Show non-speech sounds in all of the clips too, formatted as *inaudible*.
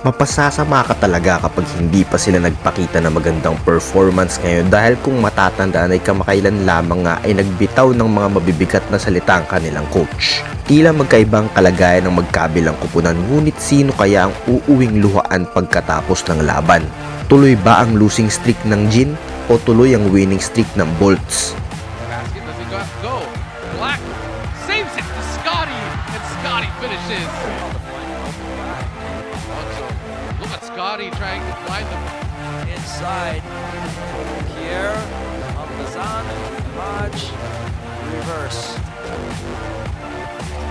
Mapasasama ka talaga kapag hindi pa sila nagpakita ng magandang performance ngayon dahil kung matatandaan ay kamakailan lamang nga ay nagbitaw ng mga mabibigat na salita ang kanilang coach. Tila magkaibang kalagayan ng magkabilang kupunan ngunit sino kaya ang uuwing luhaan pagkatapos ng laban? Tuloy ba ang losing streak ng Jin o tuloy ang winning streak ng Bolts? Trying to the inside. Pierre, Ambazan, Raj, reverse.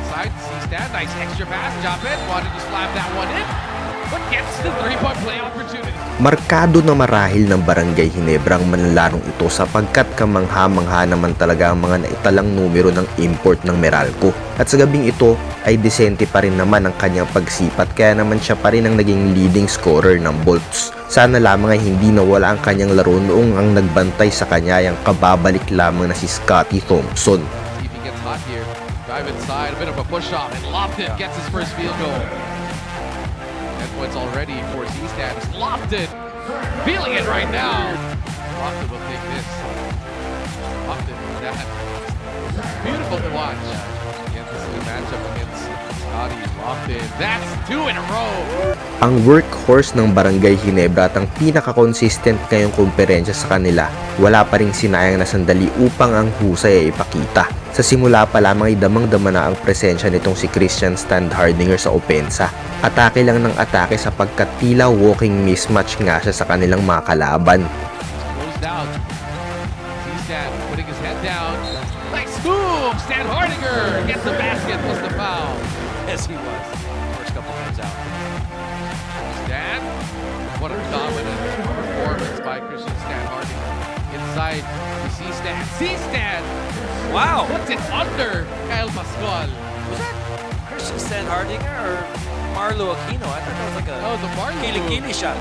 side. See stand, nice extra pass. Jump in, wanted to slap that one in, but gets the three-point play opportunity. Markado na marahil ng Barangay Hinebra ang manlalarong ito sapagkat kamangha-mangha naman talaga ang mga naitalang numero ng import ng Meralco. At sa gabing ito ay desente pa rin naman ang kanyang pagsipat kaya naman siya pa rin ang naging leading scorer ng Bolts. Sana lamang ay hindi nawala ang kanyang laro noong ang nagbantay sa kanya ay ang kababalik lamang na si Scotty Thompson. Drive inside, a bit of a push off, and Lofton gets his first field goal. 10 points already for Z-Stat. It's Lofton feeling it right now. Lofton will take this. Lofton, that beautiful to watch. Against the matchup against Scotty Lofton. That's two in a row. Ang workhorse ng Barangay Hinebra at ang pinaka-consistent ngayong kumperensya sa kanila, wala pa ring sinayang na sandali upang ang husay ay ipakita. Sa simula pa lamang ay damang-dama na ang presensya nitong si Christian Standhardinger sa opensa. Atake lang ng atake sapagkat tila walking mismatch nga siya sa kanilang mga kalaban. Nice move! Stan Hardinger gets the basket, plus the foul. Yes, he was. First couple minutes out. Stan. What a dominant performance by Christian Stan Hardinger. Inside, we see Stan. See Stan! Wow! Puts it under Kyle Pascual. Was that Christian Stan Hardinger or Marlo Aquino? I thought that was like a That was a Marlo Kili shot.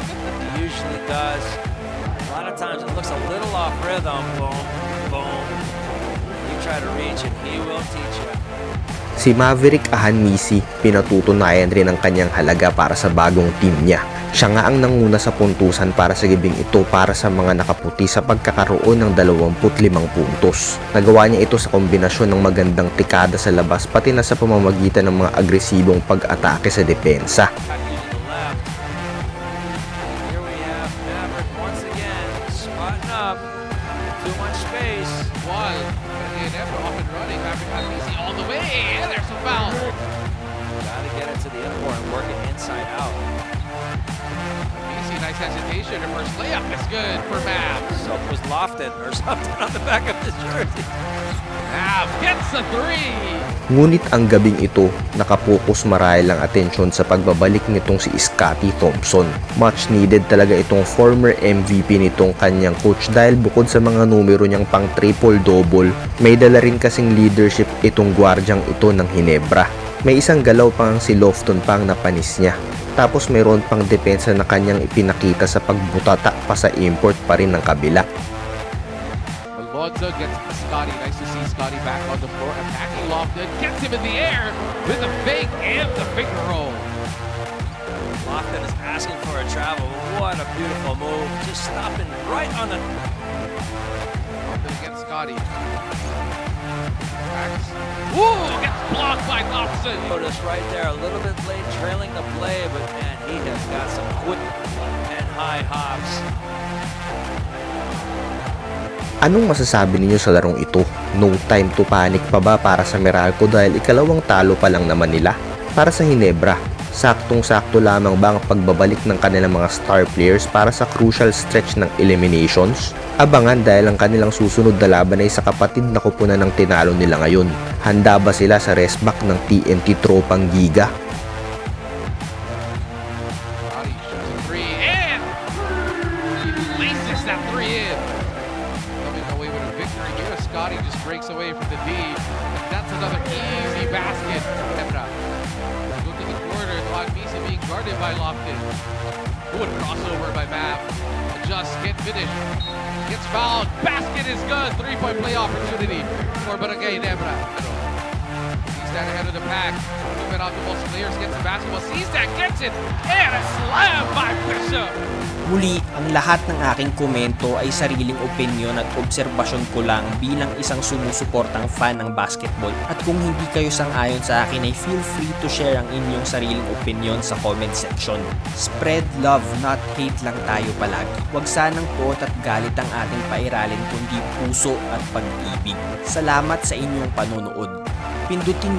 He usually does. A lot of times it looks a little off rhythm. Boom, boom. You try to reach and he will teach you. Si Maverick Ahanmisi, pinatutunayan rin ang kanyang halaga para sa bagong team niya. Siya nga ang nanguna sa puntusan para sa gabing ito para sa mga nakaputi sa pagkakaroon ng 25 puntos. Nagawa niya ito sa kombinasyon ng magandang tikada sa labas pati na sa pamamagitan ng mga agresibong pag-atake sa depensa. Here we have Maverick once again spotting up. Too much space. One. Never off and running. Hamisi all the way. And there's a foul. Get it to the import and work it inside out. Hamisi, nice hesitation. Her first layup is good for Mav. So it was Lofton or *laughs* something on the back of his jersey. Mav gets a three. Ngunit ang gabing ito, nakapokus marahil ang atensyon sa pagbabalik nitong si Scotty Thompson. Much needed talaga itong former MVP nitong kanyang coach dahil bukod sa mga numero niyang pang triple-double, may dala rin kasing leadership itong gwardyang ito ng Hinebra. May isang galaw pang si Lofton pang napanis niya. Tapos mayroon pang depensa na kanyang ipinakita sa pagbutata pa sa import pa rin ng kabila. Alonzo gets to Scotty. Nice to see Scotty back on the floor. Attacking Lofton. Gets him in the air with a fake and the finger roll. Lofton is asking for a travel. What a beautiful move. Just stopping right on the. Lofton against Scotty. Ooh, gets blocked by Thompson. Notice right there, a little bit late trailing the play, but man, he has got some quick and high hops. Anong masasabi ninyo sa larong ito? No time to panic pa ba para sa Meralco dahil ikalawang talo pa lang naman nila? Para sa Hinebra, saktong-sakto lamang ba ang pagbabalik ng kanilang mga star players para sa crucial stretch ng eliminations? Abangan dahil ang kanilang susunod na laban ay sa kapatid na kupunan ng tinalo nila ngayon. Handa ba sila sa rest back ng TNT Tropang Giga? Scotty just breaks away from the D. That's another easy basket. Guarded by Lofton. Good crossover by Mav. Adjust, get finished. Gets fouled. Basket is good. Three-point play opportunity for Barangay Nebra. Down ahead of the pack. It off the players, gets the basketball, sees that, gets it, and a slam by Bishop. Muli, ang lahat ng aking komento ay sariling opinion at obserbasyon ko lang bilang isang sumusuportang fan ng basketball. At kung hindi kayo sang-ayon sa akin ay feel free to share ang inyong sariling opinion sa comment section. Spread love, not hate lang tayo palagi. Huwag sanang puot at galit ang ating pairalin kundi puso at pag-ibig. Salamat sa inyong panonood. Pindutin